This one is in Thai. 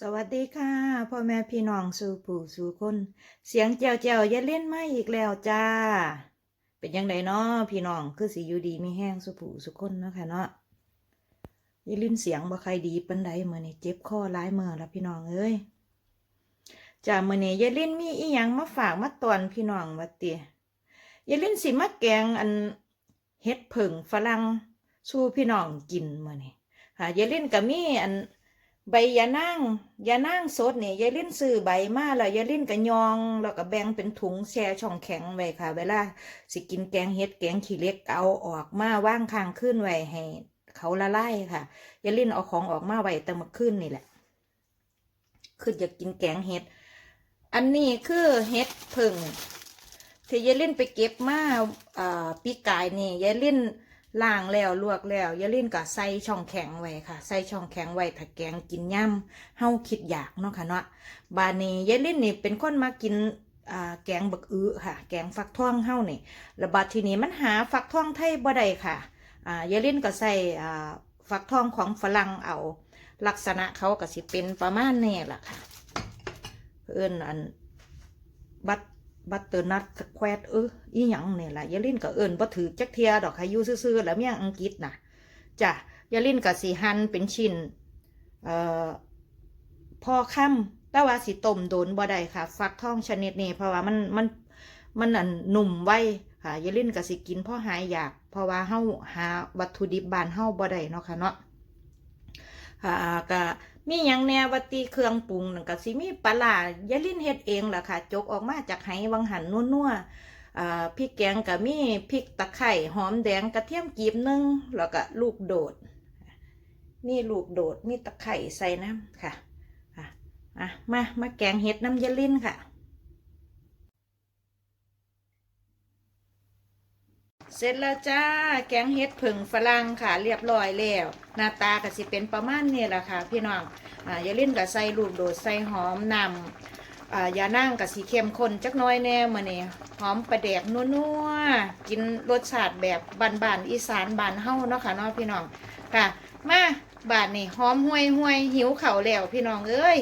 สวัสดีค่ะพ่อแม่พี่น้องสู่ผู้สู่คน เสียงแจวแจวอย่าเล่นไมาอีกแล้วจ้า เป็นยังไงเนาะพี่น้องคือสิอยู่ดีมีแห้งสู่ผู้สู่คนเนาะค่ะเนาะอย่าลิ้นเสียงบ่ใครดีปันใดเมื้อนี้เจ็บคอหลายเมื้อแล้วพี่น้องเอ้ยจ้ามื้อนี้อย่าลิ้นมีอีหยังมาฝากมาตอนพี่น้องว่าติอย่าลิ้นสิมาแกงอันเฮ็ดผึ่งฝรั่งสู่พี่น้องกินเมื้อนี้ค่ะอย่าลิ้นก็มีอัน ใบยานั่งยานั่งสดเนี่ยยายลิ้นซื้อใบมาแล้วยายลิ้นก็ยอง แล้วก็แบ่งเป็นถุงแช่ช่องแข็งไว้ค่ะ เวลาสิกินแกงเฮ็ดแกงขี้เล็กเอาออกมาว่างข้างขึ้นไว้ให้เขาละลายค่ะยายลิ้นเอาของออกมาไว้แต่มื่อคืนนี่แหละคืออยากกินแกงเฮ็ด อันนี้คือเฮ็ดผึ่งที่ยายลิ้นไปเก็บมาอ่าปีกายนี่ยายลิ้น ล้างแล้วลวกแล้วยาลิ้นก็ใส่ช่องแข็งไว้ค่ะ ใส่ช่องแข็งไว้ถ้าแกงกินย่ำเฮาคิดอยากเนาะค่ะเนาะบานี้ยาลิ้นนี่เป็นคนมากินแกงบักอื้อค่ะ แกงฟักทองเฮานี่แล้วบาดทีนี้มันหาฟักทองไทยบ่ได้ค่ะยาลิ้นก็ใส่ฟักทองของฝรั่งเอาลักษณะเขาก็สิเป็นประมาณนี้ล่ะค่ะเอิ้นอันบัต บัตเตอร์นัทสแควดเอออีหยังเนี่ยแหละยาลินก็เอิ้นบ่ถือจักเทียดอกค่ะอยู่ซื่อๆแล้วเมียอังกฤษนะจ้ะยาลินก็สิหั่นเป็นชิ้นเอ่อพอค่ำแต่ว่าสิต้มโดนบ่ได้ค่ะ ฟักทองชนิดนี้เพราะว่ามันมันมันอันหนุ่มไว้ค่ะยาลินก็สิกินพราะหายอยาก เพราะว่าเฮาหาวัตถุดิบบ้านเฮาบ่ได้เนาะค่ะเนาะ ค่ะก็มีอยังแนววัตีเครื่องปรุงนั่นก็สิมีปลายาลินเฮ็ดเองล่ะค่ะ จกออกมาจากไหวังหันนัวๆพริกแกงก็มีพริกตะไคร่หอมแดงกระเทียมกีบหนึงแล้วก็ลูกโดด นี่ลูกโดดมีตะไคร่ใส่น้ำค่ะอะอะมามาแกงเห็ดน้ำยาลินค่ะ เสร็จแล้วจ้า แกงเห็ดผึ่งฝรั่งค่ะ เรียบร้อยแล้ว หน้าตาก็สิเป็นประมาณนี้แหละค่ะ พี่น้องอ่ายาลิ้นก็ใส่ลูกโดดใส่หอมนำอ่ายานั่งก็สีเข้มข้นจักน้อยแน่มื้อนี้หอมประแดกนัวๆกินรสชาติแบบบานๆอีสานบานเฮาเนาะค่ะเนาะพี่น้องค่ะ มาบาดนี่หอมห่วยห่วยหิวเข่าแล้วพี่น้องเอ้ย